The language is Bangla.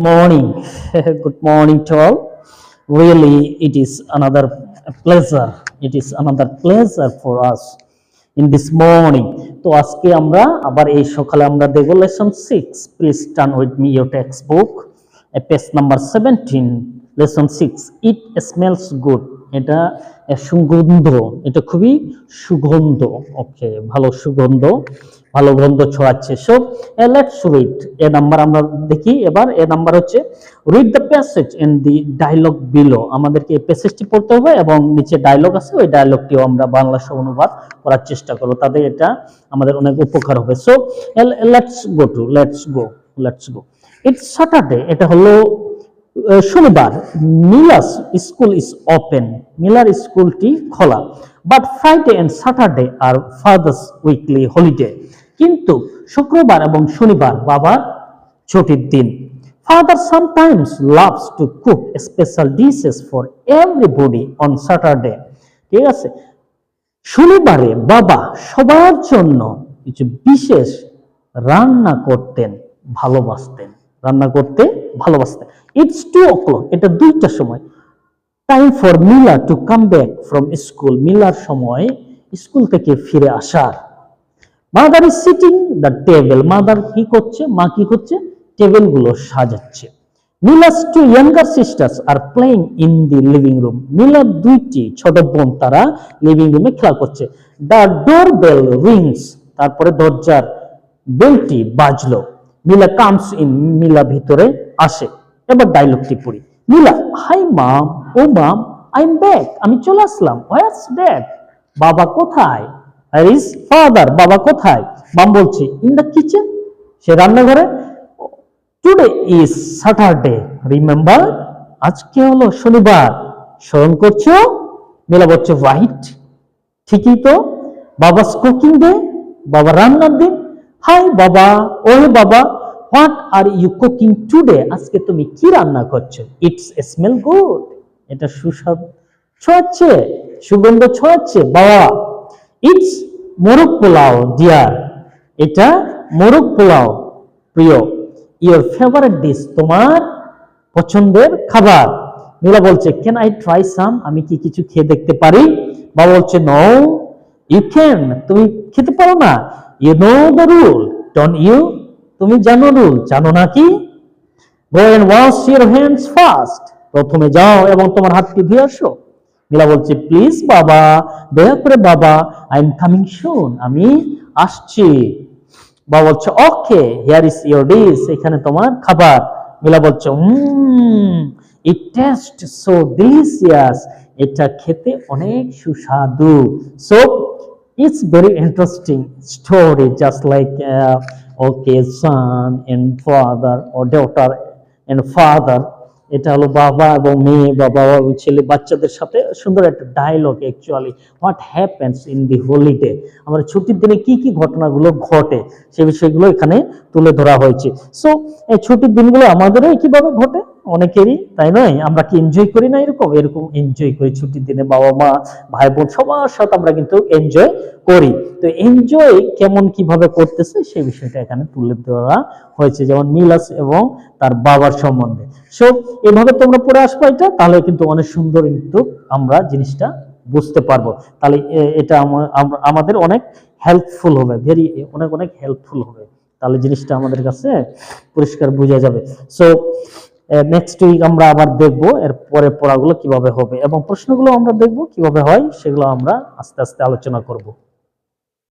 morning good morning to all really it is another pleasure it is another pleasure for us in this morning তো আজকে আমরা আবার এই সকালে আমরা দেখব lesson six please turn with me your text book page number seventeen lesson six it smells good এটা সুগন্ধ, এটা খুবই সুগন্ধ, ওকে, ভালো সুগন্ধ, ভালো গন্ধ ছড়াচ্ছে। So let's read A number আমরা দেখি এবার এ নাম্বার হচ্ছে read the passage in the dialogue below আমাদেরকে এই প্যাসেজটি পড়তে হবে এবং নিচে ডায়লগ আছে, ওই ডায়লগটিও আমরা বাংলা সহ অনুবাদ করার চেষ্টা করব। তাদের এটা আমাদের অনেক উপকার হবে। So let's go to let's go let's go it's Saturday এটা হলো শনিবার মিলাস স্কুল ইজ ওপেন মিলার স্কুলটি খোলা। But Friday and Saturday are father's weekly holiday কিন্তু শুক্রবার এবং শনিবার বাবার ছুটির দিন। Father sometimes loves to cook special dishes for everybody on Saturday ঠিক আছে? শনিবারে বাবা সবার জন্য কিছু বিশেষ রান্না করতেন, ভালোবাসতেন। রান্না করতে ভালোবাসতেন। ইটস টু ও ক্লক এটা দুইটার সময়। Time for Mila to come back from school Miller সময় স্কুল থেকে ফিরে আসার। Mother is setting the table mother কি করছে? মা কি করছে? টেবিলগুলো সাজাচ্ছে। Mila's two younger sisters are playing in the living room Miller দুইটি ছোট বোন তারা লিভিং রুমে খেলা করছে। দ্য ডোর বেল রিংস তারপরে দরজার বেলটি বাজলো। মিলা কামস ইন মিলা ভিতরে আসে। এবার ডায়লগটি পড়ি। Mila hi mum, oh mum I am back আমি চলে আসলাম। হোয়াটস ড্যাড বাবা কোথায়? আর ইজ ফাদার বাবা কোথায়? মাম বলছে ইন দ্য কিচেন সে রান্নাঘরে টুডে ইজ স্যাটারডে রিমেম্বার আজকে হলো শনিবার। স্মরণ করছ? মেলা বলছে রাইট ঠিকই তো। বাবা কুকিং ডে বাবা রান্নার দিন। Hi baba oh baba what are you cooking today? আজকে তুমি কি রান্না করছ? It's smell good. এটা সুস্বাদ। ছড়াচ্ছে সুগন্ধ ছড়াচ্ছে বাবা। ইটস মোরগ পোলাও, ডিয়ার। এটা মোরগ পোলাও, প্রিয়। ইওর ফেভারিট ডিশ, তোমার পছন্দের খাবার। মিলা বলছে ক্যান আই ট্রাই সাম আমি কি কিছু খেয়ে দেখতে পারি? বাবা বলছে নো ইউ ক্যান তুমি খেতে পারো না। You know the rule don't you তুমি জানো রুল জানো না কি? Go and wash your hands first প্রথমে যাও এবং তোমার হাতটি ধুয়ে আসো। মিলা বলছে প্লিজ বাবা, দয়া করে বাবা আই এম কামিং শুন আমি আসছি। বাবা বলছে okay here is your dish এখানে তোমার খাবার। মিলা বলছে ইট টেস্ট সো ডিলিশিয়াস এটা খেতে অনেক সুস্বাদু। So it's very interesting story just like okay son and father O daughter and father এটা হলো বাবা এবং মেয়ে বা বাবা এবং ছেলে, বাচ্চাদের সাথে সুন্দর একটা dialogue actually what happens in the holiday আমরা ছুটির দিনে কি কি ঘটনাগুলো ঘটে, সে বিষয়গুলো এখানে তুলে ধরা হয়েছে। সো এই ছুটির দিনগুলো আমাদেরও কীভাবে ঘটে অনেকেরই, তাই নয়? আমরা কি এনজয় করি না এরকম? এরকম এনজয় করি ছুটির দিনে বাবা মা ভাই বোন সবার সাথে আমরা কিন্তু এনজয় করি। তো এনজয় কেমন কীভাবে করতেছে সেই বিষয়টা এখানে তুলে ধরা হয়েছে। যেমন মিলাস এবং তার বাবার সম্বন্ধে। সো এভাবে তোমরা পড়ে আসব এটা তাহলে কিন্তু অনেক সুন্দর কিন্তু আমরা জিনিসটা বুঝতে পারব। তাহলে এটা আমা- আমাদের অনেক হেল্পফুল হবে ভেরি অনেক অনেক হেল্পফুল হবে। তাহলে জিনিসটা আমাদের কাছে পরিষ্কার বোঝা যাবে। সো নেক্সট উইক আমরা আবার দেখব এর পরের পড়াগুলো কীভাবে হবে। এবং প্রশ্নগুলো আমরা দেখব কীভাবে হয়, সেগুলো আমরা আস্তে আস্তে আলোচনা করব।